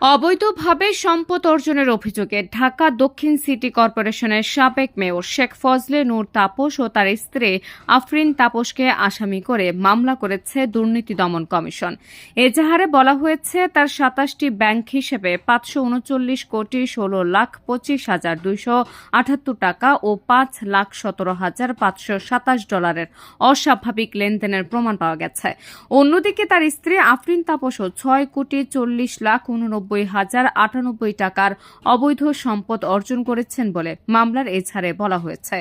অবৈধভাবে সম্পদ অর্জনের অভিযোগে ঢাকা দক্ষিণ সিটি কর্পোরেশনের সাবেক মেয়র শেখ ফজলে নূর তাপস ও তার স্ত্রী আফরিন তাপসকে আসামি করে মামলা করেছে দুর্নীতি দমন কমিশন। এজাহারে বলা হয়েছে, তার সাতাশটি ব্যাংক হিসেবে পাঁচশো উনচল্লিশ কোটি ষোলো লাখ পঁচিশ হাজার দুইশো আটাত্তর টাকা ও পাঁচ লাখ সতেরো হাজার পাঁচশো সাতাশ ডলারের অস্বাভাবিক লেনদেনের প্রমাণ পাওয়া গেছে। অন্যদিকে তার স্ত্রী আফরিন তাপসও ছয় কোটি চল্লিশ লাখ উননব্বই হাজার আটানব্বই টাকার অবৈধ সম্পদ অর্জন করেছেন বলে মামলার এছাড়ে বলা হয়েছে।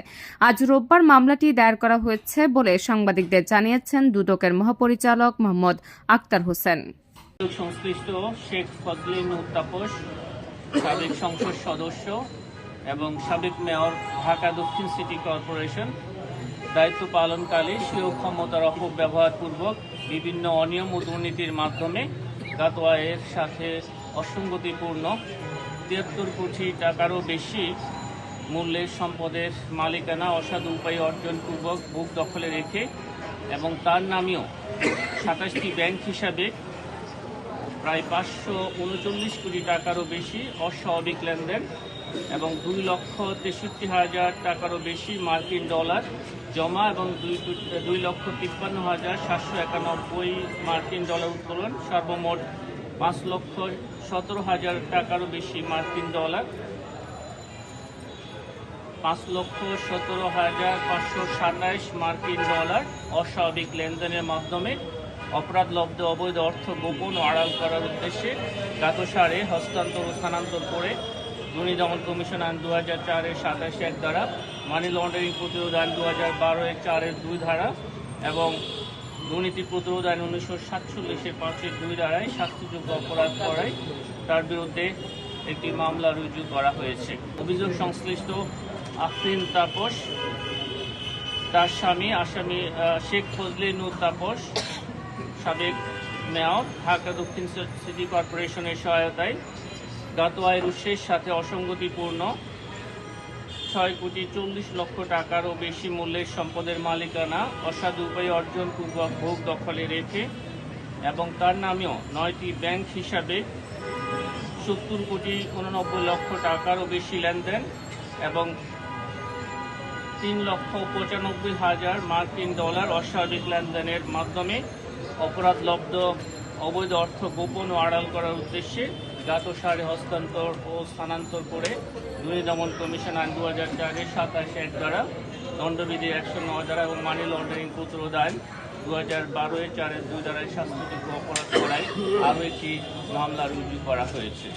আজ রোববার মামলাটি দায়ের করা হয়েছে বলে সাংবাদিকদের জানিয়েছেন দুদকের মহাপরিচালক মোহাম্মদ আক্তার হোসেন। সংশ্লিষ্ট শেখ ফজলে নূর তাপস, সাবেক সংসদ সদস্য এবং সাবেক মেয়র ঢাকা দক্ষিণ সিটি কর্পোরেশন, দায়িত্ব পালনকালে স্বীয় ক্ষমতার অপব্যবহারপূর্বক বিভিন্ন অনিয়ম ও দুর্নীতির মাধ্যমে গাতোয়ায়ের সাথে অসঙ্গতিপূর্ণ। তিয়াত্তর কোটি টাকারও বেশি মূল্যের সম্পদের মালিকানা অসাধু উপায় অর্জনপূর্বক বুক দখলে রেখে এবং তার নামেও সাতাশটি ব্যাংক হিসাবে প্রায় পাঁচশো উনচল্লিশ কোটি টাকারও বেশি অস্বাভাবিক লেনদেন এবং দুই লক্ষ তেষট্টি হাজার টাকারও বেশি মার্কিন ডলার জমা এবং দুই দুই লক্ষ তিপ্পান্ন হাজার সাতশো একানব্বই মার্কিন ডলার উত্তোলন সর্বমোট পাঁচ লক্ষ সতেরো হাজার টাকারও বেশি মার্কিন ডলার। পাঁচ লক্ষ সতেরো হাজার পাঁচশো সাতাইশ মার্কিন ডলার অস্বাভাবিক লেনদেনের মাধ্যমে অপরাধ লব্ধ অবৈধ অর্থ গোপন ও আড়াল করার উদ্দেশ্যে গাতসারে হস্তান্তর ও স্থানান্তর করে দুর্নীতি দমন কমিশন আইন দু হাজার চারের সাতাশে এক ধারা, মানি লন্ডারিং প্রতিরোধ আইন দু হাজার বারো এর চারের দুই ধারা এবং দুর্নীতি প্রতিরোধ আইন উনিশশো সাতচল্লিশের পাঁচের দুই ধারায় শাস্তিযোগ্য অপরাধ করায় তার বিরুদ্ধে একটি মামলা রুজু করা হয়েছে। অভিযোগ সংশ্লিষ্ট আফরিন তাপস, তার স্বামী আসামি শেখ ফজলে নূর তাপস, সাবেক মেয়র, ঢাকা দক্ষিণ সিটি কর্পোরেশনের সহায়তায় গাতোয়ায়ের রুশের সাথে অসঙ্গতিপূর্ণ ছয় কোটি চল্লিশ লক্ষ টাকারও বেশি মূল্যের সম্পদের মালিকানা অসাধু উপায়ে অর্জনপূর্বক ভোগ দখলে রেখে এবং তার নামেও নয়টি ব্যাংক হিসাবে সত্তর কোটি উননব্বই লক্ষ টাকারও বেশি লেনদেন এবং তিন লক্ষ পঁচানব্বই হাজার মার্কিন ডলার অস্বাভাবিক লেনদেনের মাধ্যমে অপরাধ লব্ধ অবৈধ অর্থ গোপন ও আড়াল করার উদ্দেশ্যে গাতসারে হস্তান্তর ও স্থানান্তর করে দুই দমন কমিশন আইন দু হাজার চারের সাতাশ এক দ্বারা দণ্ডবিধি একশো নয় দ্বারা এবং মানি লন্ডারিং পুত্র আইন দু হাজার বারো এর চারের দুই দ্বারায় শাস্তিযোগ্য অপরাধ করায় আরও একটি মামলা রুজু করা হয়েছে।